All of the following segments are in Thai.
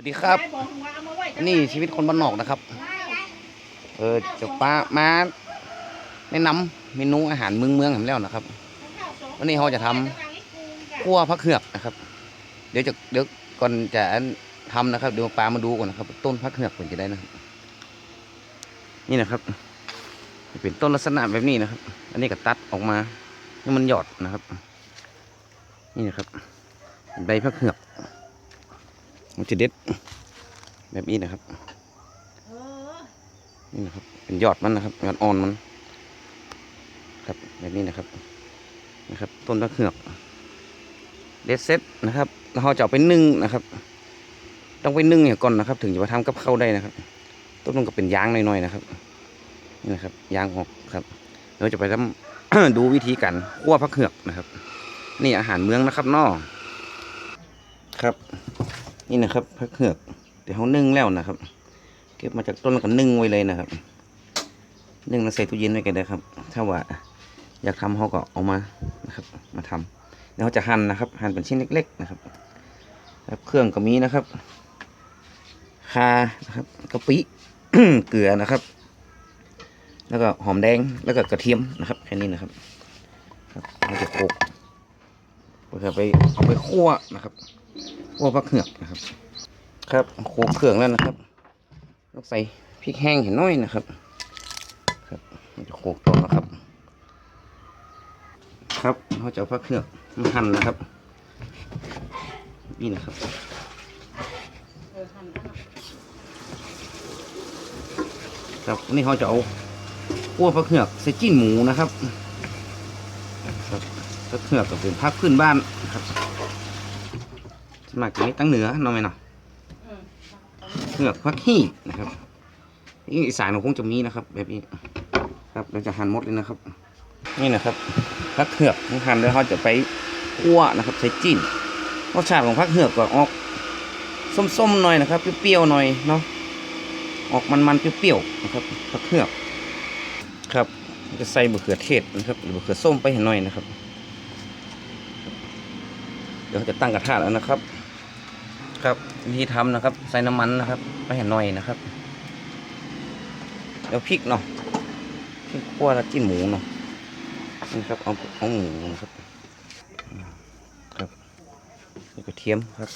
วัสดีครับ นี่ชีวิตคนบ้านนอกนะครับ เออจะป้ามาแนะนำเมนูอาหารเมืองเมืองผมแล้วนะครับ วันนี้เราจะทำคั่วผักเขือกนะครับ เดี๋ยวจะเดี๋ยวก่อนจะทำนะครับเดี๋ยวปลามาดูก่อนนะครับ ต้นผักเขือกผมจะได้นะครับนี่นะครับเป็นต้นลักษณะแบบนี้นะครับ อันนี้ก็ตัดออกมาให้มันหยอดนะครับ นี่นะครับใบผักเขือก มันจะเด็ดแบบนี้นะครับนี่นะครับ เป็นยอดมันนะครับยอดอ่อนมัน ครับแบบนี้นะครับ นะครับ ต้นมะเขือกเด็ดเซ็ตนะครับแล้วเราจะเอาไปนึ่งนะครับ ต้องไปนึ่งเนี่ยก่อนนะครับ ถึงจะมาทำกับข้าวได้นะครับ ต้นมันก็เป็นยางน่อยๆนะครับนี่นะครับยางออกครับเราจะไปทำดูวิธีการคั่วผักเขือกนะครับ นี่อาหารเมืองนะครับนอครับ นี่นะครับผักเขือกเดี๋ยวเขานึ่งแล้วนะครับ เก็บมาจากต้นแล้วก็นึ่งไว้เลยนะครับ นึ่งแล้วใส่ตู้เย็นไว้กันได้ครับ ถ้าว่าอยากทำเขาก็เอามานะครับ มาทำแล้วเขาจะหั่นนะครับ หั่นเป็นชิ้นเล็ก ๆนะครับแล้วเครื่องก็มีนะครับคานะครับกะปิเกลือนะครับ แล้วก็หอมแดงแล้วก็กระเทียมนะครับแค่นี้นะครับครับเราจะโขลกเพื่อไปเอาไปคั่วนะครับ คั่วผักเหือกนะครับ ครับโขลกเครื่องแล้วนะครับต้องใส่พริกแห้งเห็นน้อยนะครับ ครับเราจะโขลกต่อนะครับ ครับเราจะเอาผักเขือกมาหั่นนะครับ นี่นะครับครับนี่เขาจะเอาขั้วผักเขือกใส่จิ้นหมูนะครับครับผักเขือกก็เป็นผักพื้นบ้านนะครับ สมัครจะไม่ตั้งเหนือเนาะไหมเนาะเขือกผักขี้นะครับนี่อีสานเราคงจะมีนะครับ แบบนี้ครับเราจะหั่นหมดเลยนะครับ นี่นะครับผักเขือกหั่นแล้วเขาจะไปคั่วนะครับใส่จิ้นรสชาติของผักเขือกก็ออกส้มๆหน่อยนะครับเปรี้ยวๆหน่อยเนาะออกมันๆเปรี้ยวๆนะครับผักเขือกครับจะใส่มะเขือเทศนะครับหรือมะเขือส้มไปให้หน่อยนะครับ เดี๋ยวจะตั้งกระทะแล้วนะครับ ครับวิธีทำนะครับ ใส่น้ำมันนะครับไม่เห้หน่อยนะครับ เดี๋ยวพริกเนาะพริกขั่วแล้วจิ้นหมูเนาะนี่ครับเอาเอาหมูนะครับ ครับนี่กระเทียมครับ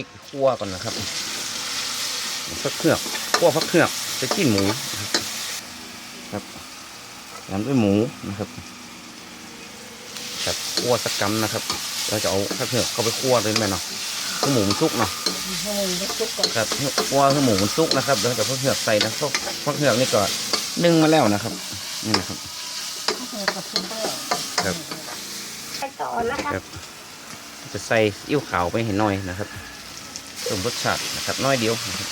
รับพริกคั่วก่อนนะครับพักเครือกคั่วพักเครือกจะจิ้นหมูนะครับตามด้วยหมูนะครับครับคั่วสักกำนะครับเราจะเอาพักเครือกเข้าไปคั่วเลยไหมเนาะให้หมูมันสุกเนาะให้มันซุกก่อนครับคั่วให้หมูมันสุกนะครับเดี๋ยวจะพักเครือกใส่นะพวกพักเครือกนี่ก็นึ่งมาแล้วนะครับนี่นะครับให้กับซุปเปอร์ครับไปต่อนะครับครับจะใส่อิ่วขาวไปเห็นหน่อยนะครับเติมรสชาตินะครับน้อยเดียวนะครับ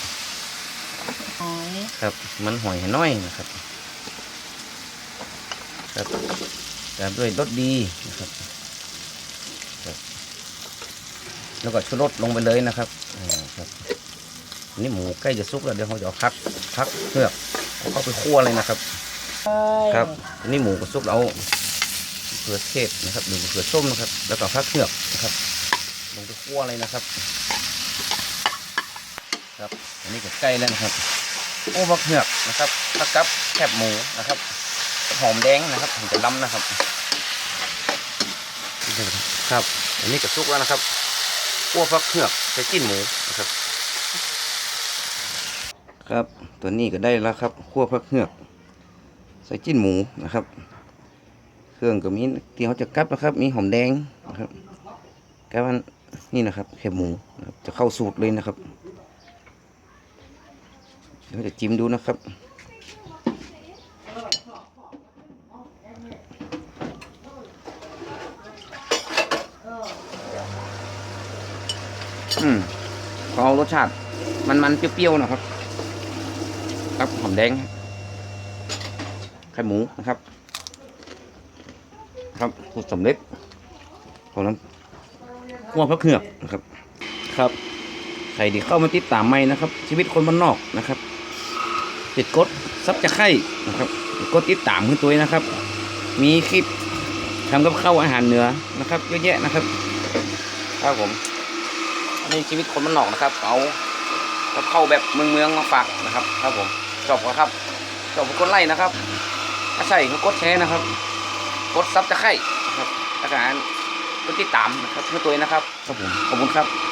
หอยครับ มันหอยให้น้อยนะครับ ครับตามด้วยรสดีนะครับครับแล้วก็ชูรสลงไปเลยนะครับอ่าครับอันนี่หมูใกล้จะสุกแล้วเดี๋ยวเราจะเอาพักพักเพือกเอาเข้าไปคั่วเลยนะครับ ครับอันนี้หมูก็สุกแล้วเอาเขือเทศนะครับหรือเขือส้มนะครับ แล้วก็พักเพือกนะครับลงไปคั่วเลยนะครับ ครับอันนี้ก็ใกล้แล้วนะครับ โอ้บักเหือกนะครับผักกับแคบหมูนะครับ หอมแดงนะครับถึงจะล้ำนะครับ ครับ อันนี้ก็สุกแล้วนะครับคั่วฟักเหือกใส่จิ้นหมูนะครับ ครับตัวนี้ก็ได้แล้วครับคั่วฟักเหือกใส่จิ้นหมูนะครับ เครื่องก็มีที่เขาจะกับนะครับ มีหอมแดงนะครับกับอันนี่นะครับแคบหมูนะครับจะเข้าสูตรเลยนะครับ เดี๋ยวจะจิ้มดูนะครับอืมขอเอารสชาติมันมันๆเปรี้ยวๆนะครับ ครับหอมแดงไข่หมูนะครับ ครับสูตรสำเร็จของน้ำคั่วพระเขือกนะครับ ครับ ใครที่เข้ามาติดตามไม่นะครับ ชีวิตคนบ้านนอกนะครับ ติดกดซับจะไข่นะครับกดติดตามขึ้นตัวนะครับ มีคลิปทำกับข้าวอาหารเหนือนะครับเยอะแยะนะครับครับผมอันนี้ชีวิตคนบ้านนอกนะครับ เอากับข้าวแบบเมืองเมืองมาฝากนะครับ ครับผมชอบก็ครับชอบกดไลค์นะครับถ้าใช่ก็กดแชร์นะครับ กดซับจะไข่นะครับอาการกดติดตามนะครับเพื่อตัวนะครับครับผมขอบคุณครับ